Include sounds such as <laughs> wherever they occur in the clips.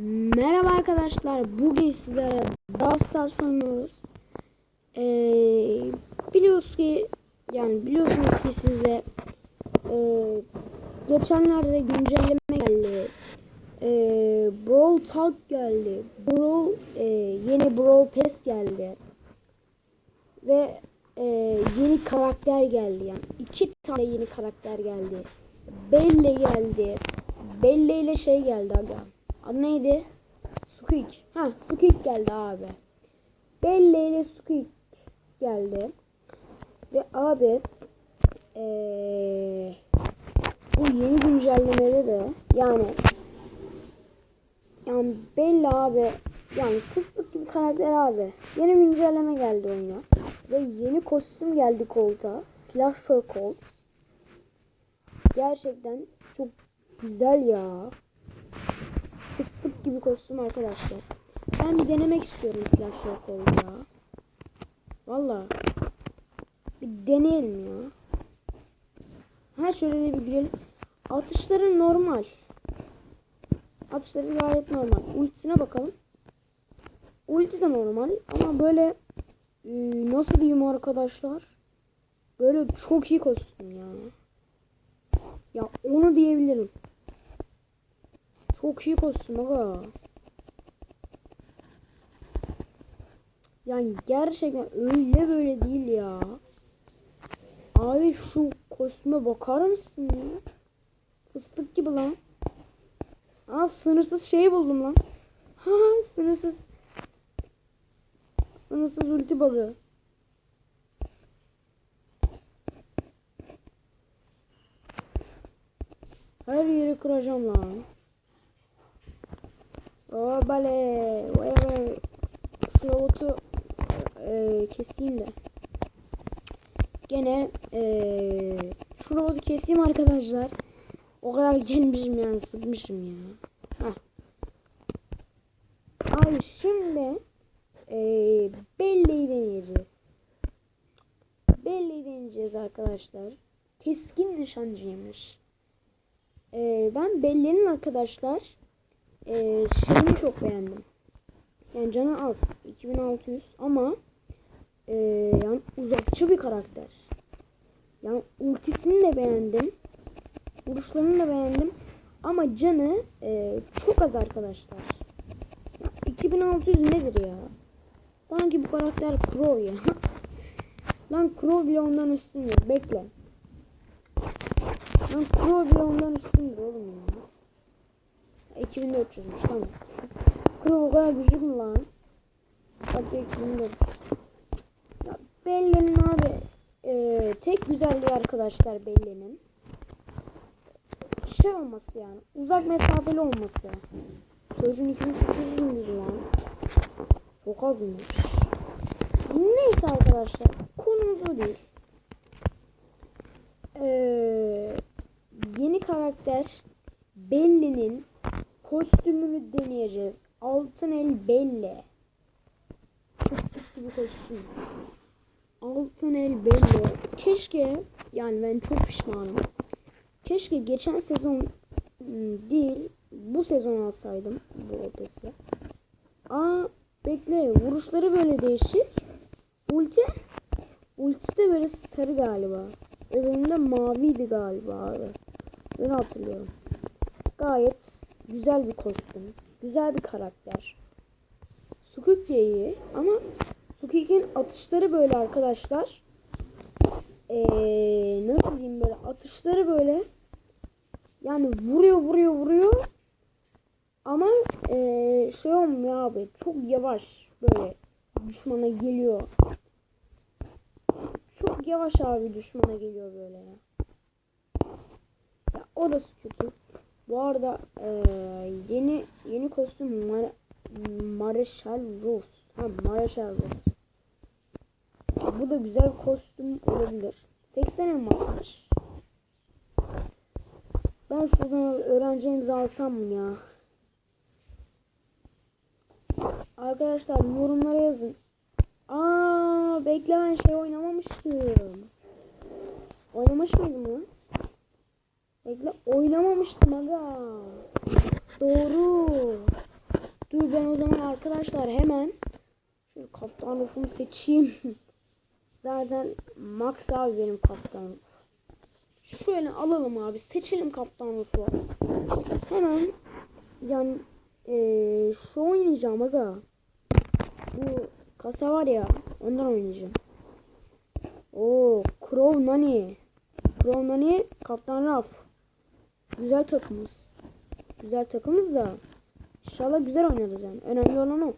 Merhaba arkadaşlar. Bugün sizlere Brawl Stars oynuyoruz. Ee, biliyoruz ki yani biliyorsunuz ki sizde e, geçenlerde güncelleme geldi. E, Brawl Talk geldi. Brawl e, yeni Brawl Pass geldi. Ve e, yeni karakter geldi yani. iki tane yeni karakter geldi. Belle geldi. Belle ile şey geldi aga. Adı neydi? Squeak. Ha Squeak geldi abi. Belle ile Squeak geldi. Ve abi ee, bu yeni güncellemede de yani yani Bella abi yani fıstık gibi karakter abi. Yeni güncelleme geldi oyuna. Ve yeni kostüm geldi kolta. Slasher Colt. Gerçekten çok güzel ya. Gibi kostüm arkadaşlar. Ben bir denemek istiyorum Slasher Colt'u ya. Valla. Bir deneyelim ya. Ha şöyle de bir girelim. Atışları normal. Atışları gayet normal. Ultisine bakalım. Ulti de normal ama böyle e, nasıl diyeyim arkadaşlar? Böyle çok iyi kostüm ya. Ya onu diyebilirim. Çok iyi kostüm aga. Yani gerçekten öyle böyle değil ya. Abi şu kostüme bakar mısın ya? Fıstık gibi lan. Aa sınırsız şey buldum lan. <laughs> Ha sınırsız. Sınırsız ulti balığı. Her yeri kıracağım lan. Bale. Vay Şu robotu e, keseyim de. Gene e, şu robotu keseyim arkadaşlar. O kadar gelmişim yani sıkmışım ya. Heh. Abi şimdi e, Belle'yi deneyeceğiz. Belle'yi deneyeceğiz arkadaşlar. Keskin nişancıymış. E, ben Belle'nin arkadaşlar e, şeyini çok beğendim. Yani canı az. 2600 ama e, yani uzakçı bir karakter. Yani ultisini de beğendim. Vuruşlarını da beğendim. Ama canı e, çok az arkadaşlar. Ya, 2600 nedir ya? Sanki bu karakter Crow ya. <laughs> Lan Crow bile ondan üstündür. Bekle. Lan Crow bile ondan üstündür oğlum ya. 2400'müş tamam. Crow o kadar güçlü mü lan? Spike 2400. Ya Belle'nin abi e, tek güzelliği arkadaşlar Belle'nin şey olması yani uzak mesafeli olması. Sözün 2800 müydü lan? Çok azmış. Neyse arkadaşlar konumuz o değil. Ee, yeni karakter Belli'nin kostümünü deneyeceğiz. Altın el Belli. Fıstık gibi kostüm. Altın el Belli. Keşke yani ben çok pişmanım. Keşke geçen sezon ıı, değil bu sezon alsaydım bu opesi. Aa bekle vuruşları böyle değişik. Ulti ultisi de böyle sarı galiba. Öbüründe maviydi galiba abi. Ben hatırlıyorum. Gayet güzel bir kostüm. Güzel bir karakter. Squeak de iyi ama Squeak'in atışları böyle arkadaşlar. Ee, nasıl diyeyim böyle atışları böyle yani vuruyor vuruyor vuruyor ama ee, şey olmuyor abi çok yavaş böyle düşmana geliyor çok yavaş abi düşmana geliyor böyle ya, ya o da kötü bu arada ee, yeni yeni kostüm Mar Marshall Rose ha Marshall Rose bu da güzel kostüm olabilir 80 elmasmış ben şuradan öğrenci imza alsam mı ya? Arkadaşlar yorumlara yazın. Aa bekle ben şey oynamamıştım. Oynamış mıydım lan? Bekle oynamamıştım aga. Doğru. Dur ben o zaman arkadaşlar hemen şu kaptan rufumu seçeyim. <laughs> Zaten Max abi benim kaptanım. Şöyle alalım abi. Seçelim kaptan rufu. Hemen yani eee şu oynayacağım aga. Bu kasa var ya ondan oynayacağım. Oo Crow Nani. Crow Nani kaptan Raf. Güzel takımız. Güzel takımız da. İnşallah güzel oynarız yani. Önemli olan o.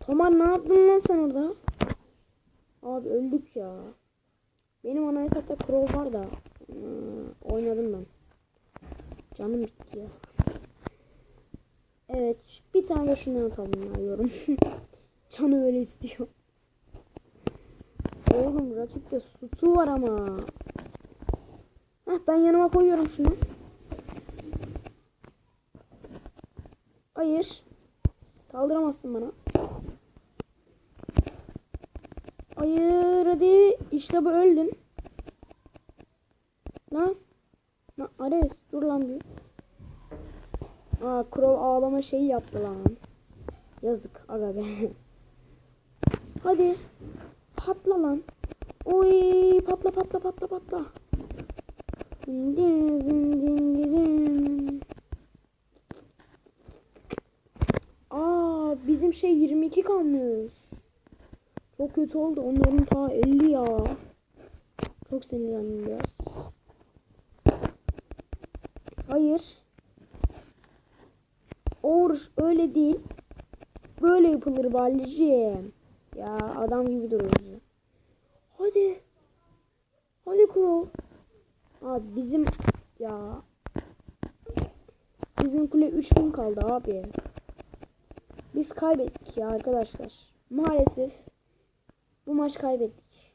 Tomar ne yaptın lan sen orada? Abi öldük ya. Benim ana hesapta Crow var da. ıı, oynadım ben. Canım bitti ya. Evet. Bir tane de şundan atalım ya yorum. <laughs> Canı öyle istiyor. Oğlum rakipte sutu var ama. Heh, ben yanıma koyuyorum şunu. Hayır. Saldıramazsın bana. Hayır hadi. İşte bu öldün. Lan. Lan Ares dur lan bir. Aa Crow ağlama şeyi yaptı lan. Yazık aga be. <laughs> Hadi. Patla lan. Oy patla patla patla patla. Aa bizim şey 22 kalmış. Çok kötü oldu. Onların ta 50 ya. Çok sinirlendim biraz. Hayır. O vuruş öyle değil. Böyle yapılır Balicim. Ya adam gibi duruyoruz. Hadi. Hadi Kuro. Abi bizim ya bizim kule 3000 kaldı abi. Biz kaybettik ya arkadaşlar. Maalesef bu maç kaybettik.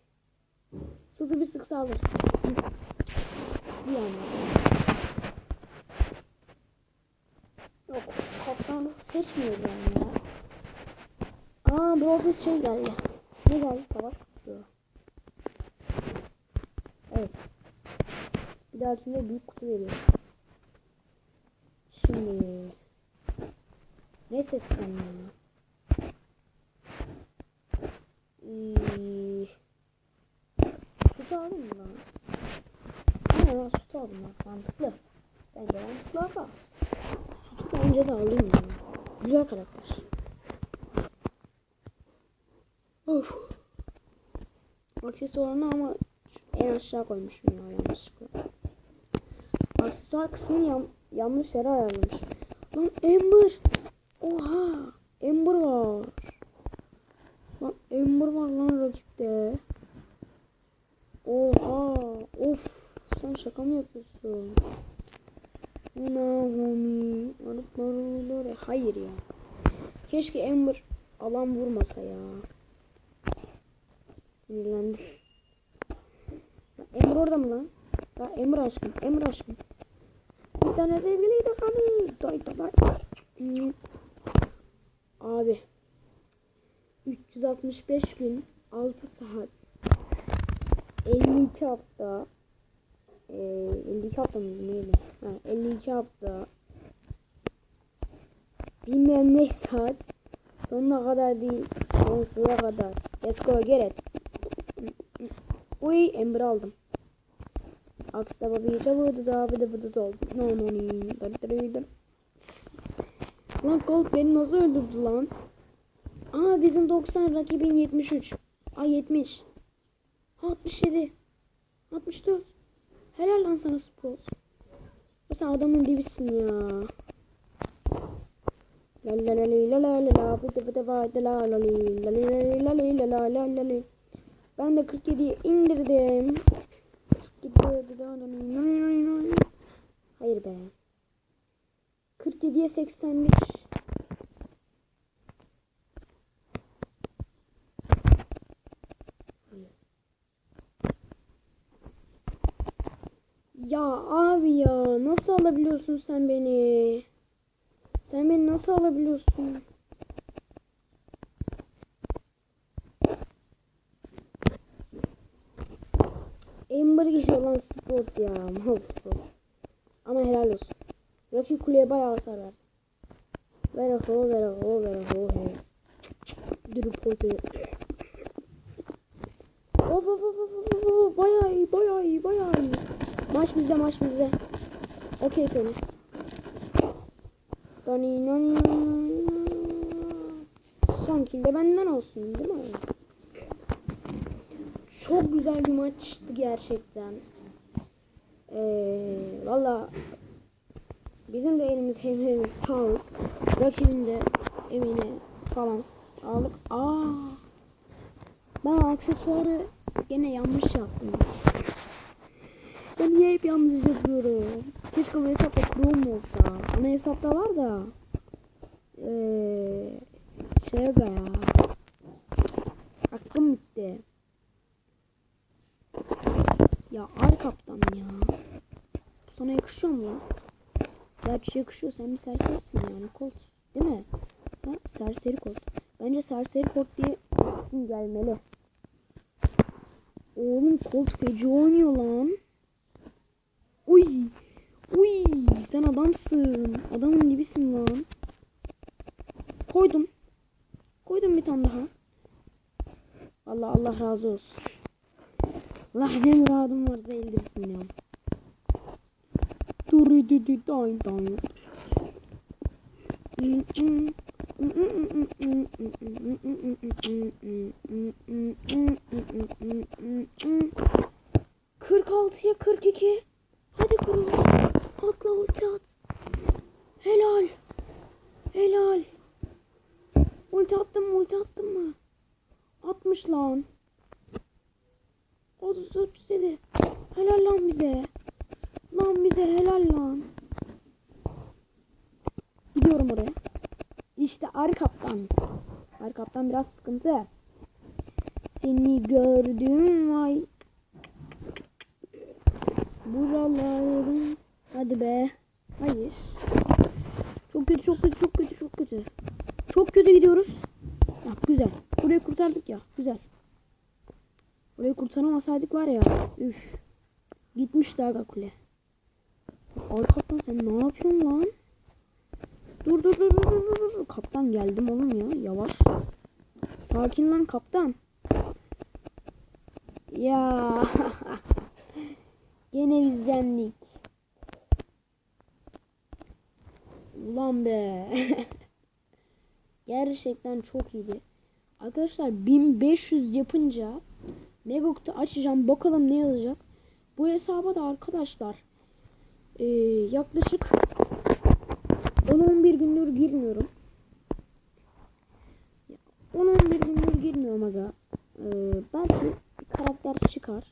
Sudu bir sık alır. Yani. Yok kaptan seçmiyoruz yani ya. Aa bu ofis şey geldi. Ne geldi? Savaş kutusu. Evet. Bir dahakinde büyük kutu veriyor. Şimdi ne seçsem ya? Ee, süt alayım mı lan? Aynen ben süt aldım bak mantıklı. Bence mantıklı ama sütü bence de alayım ya. Güzel karakter. Of. Aksesuarını ama en aşağı koymuşum ya yanlışlıkla. Aksesuar kısmını yan, yanlış yere ayarlamış. Lan Ember. Oha. Ember var. Lan Ember var lan rakipte. Oha. Of. Sen şaka mı yapıyorsun? Ana homie. Hayır ya. Keşke Ember alan vurmasa ya. Sinirlendim. Emre orada mı lan? Ya Emre aşkım, Emre aşkım. Sana sevgiliydik hani. Day day. Hmm. Abi. 365 gün 6 saat 52 hafta e, 52 hafta mıydı neydi? Ha, 52 hafta bilmem ne saat sonuna kadar değil sonsuza kadar let's go get it Uy ember aldım. Aksda babayı çabuk da bıdı bıdı doldu. No no no. Lan Colt beni nasıl öldürdü lan? Aa bizim 90 rakibin 73. Ay 70. 67. 64. Helal lan sana spor. Sen adamın dibisin ya. La la la la la la la bıdı bıdı bıdı la la li la la la la la la la la ben de 47'ye indirdim. Hayır be. 47'ye 81. Ya abi ya nasıl alabiliyorsun sen beni? Sen beni nasıl alabiliyorsun? Ember geliyor lan spot ya. Mal spot. Ama helal olsun. Rakip kuleye bayağı hasar verdi. Ver ho ver ho ver ho he. Dripote. Of of of of of of bayağı iyi bayağı iyi bayağı iyi. Maç bizde maç bizde. Okey Penny. Dani kill de benden olsun değil mi? Çok güzel bir maçtı gerçekten. Ee, Valla bizim de elimiz emeğimiz sağlık. Rakibin de emine falan sağlık. Aa, ben aksesuarı gene yanlış yaptım. Ben niye hep yanlış yapıyorum? Keşke bu hesapta Chrome olsa. Ana hesapta var da. Ee, şey aga ya. Aklım bitti. Ya ar kaptan ya. Sana yakışıyor mu ya? Gerçi yakışıyor sen bir serserisin yani Colt. Değil mi? Ha, serseri Colt. Bence serseri Colt diye gelmeli. Oğlum Colt feci oynuyor lan. Uy. Uy sen adamsın. Adamın dibisin lan. Koydum. Koydum bir tane daha. Allah Allah razı olsun. Allah ne muradım varsa eldirsin ya. Duri di di day day. Kırk altıya kırk iki. Hadi kuru. Atla ulti at. Helal. Helal. Ulti attın mı ulti attın mı? Atmış lan. 30 37. Helal lan bize. Lan bize helal lan. Gidiyorum oraya. İşte arı kaptan. Arı kaptan biraz sıkıntı. Seni gördüm vay. Buralarım. Hadi be. Hayır. Çok kötü çok kötü çok kötü çok kötü. Çok kötü gidiyoruz. Ya güzel. Burayı kurtardık ya. Güzel. Burayı kurtaramasaydık var ya. Üf. Gitmişti aga kule. Ay kaptan sen ne yapıyorsun lan? Dur dur dur dur dur, dur. Kaptan geldim oğlum ya. Yavaş. Sakin lan kaptan. Ya. <laughs> Gene biz yendik. Ulan be. <laughs> Gerçekten çok iyiydi. Arkadaşlar 1500 yapınca Megok'ta açacağım. Bakalım ne yazacak. Bu hesaba da arkadaşlar ee, yaklaşık 10-11 gündür girmiyorum. 10-11 gündür girmiyorum aga. Ee, belki bir karakter çıkar.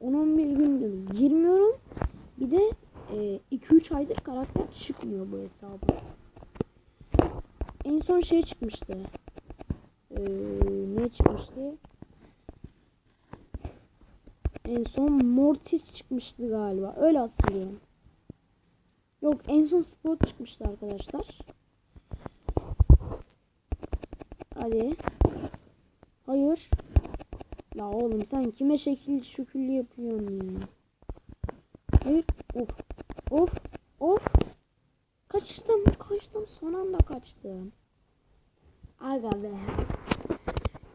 10-11 gündür girmiyorum. Bir de 2-3 aydır karakter çıkmıyor bu hesaba. En son şey çıkmıştı. Ee, ne çıkmıştı? En son Mortis çıkmıştı galiba. Öyle hatırlıyorum. Yok en son Spot çıkmıştı arkadaşlar. Hadi. Hayır. La oğlum sen kime şekil şükürlü yapıyorsun ya? Hayır. Of. Of. Of. Kaçtım. Kaçtım. Son anda kaçtım. Aga be.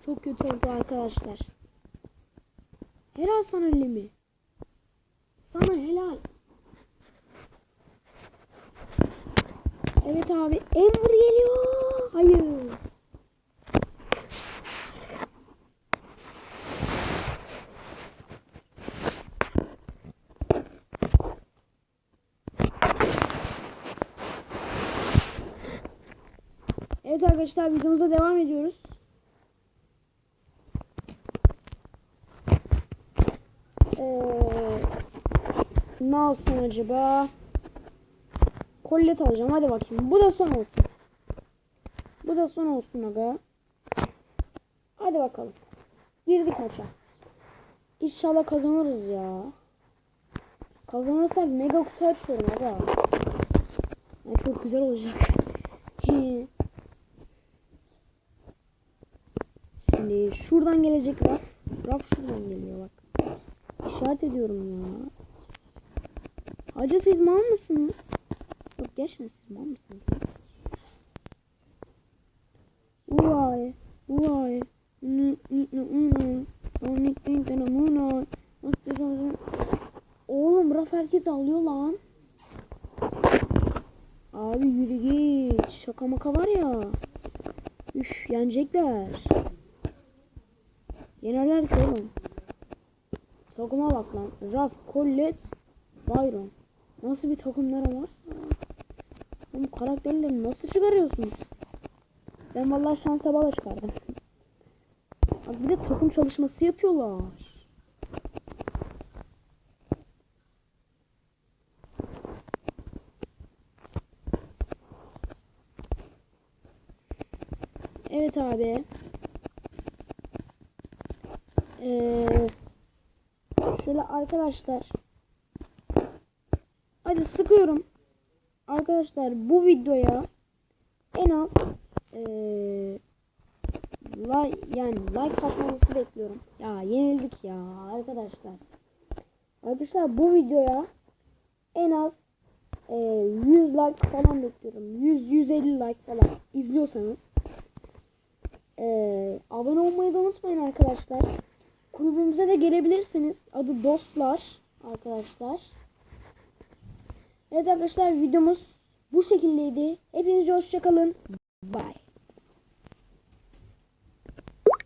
Çok kötü oldu arkadaşlar. Helal sana Lemi. Sana helal. Evet abi. Ember geliyor. Hayır. Evet arkadaşlar videomuza devam ediyoruz. Ee, ne alsam acaba? Kollet alacağım. Hadi bakayım. Bu da son olsun. Bu da son olsun aga. Hadi bakalım. Girdik maça. İnşallah kazanırız ya. Kazanırsak mega kutu açıyorum aga. Yani çok güzel olacak. <laughs> Şimdi şuradan gelecek raf. Raf şuradan geliyor bak. İşaret ediyorum ya. Acı siz mal mısınız? Yok gerçekten siz mal mısınız? Vay, vay. Oğlum raf herkes alıyor lan. Abi yürü git. Şaka maka var ya. Üf yenecekler. Yenerler ki oğlum. Takıma bak lan. Raf, Collet, Byron. Nasıl bir takımları varsa. Oğlum karakterleri nasıl çıkarıyorsunuz? Ben vallahi şansa bala çıkardım. Bak bir de takım çalışması yapıyorlar. Evet abi. Ee, şöyle arkadaşlar. Hadi sıkıyorum. Arkadaşlar bu videoya en az ee, like yani like atmanızı bekliyorum. Ya yenildik ya arkadaşlar. Arkadaşlar bu videoya en az ee, 100 like falan bekliyorum. 100 150 like falan izliyorsanız ee, abone olmayı da unutmayın arkadaşlar. Kulübümüze de gelebilirsiniz. Adı Dostlar arkadaşlar. Evet arkadaşlar videomuz bu şekildeydi. Hepinize hoşçakalın. Bye.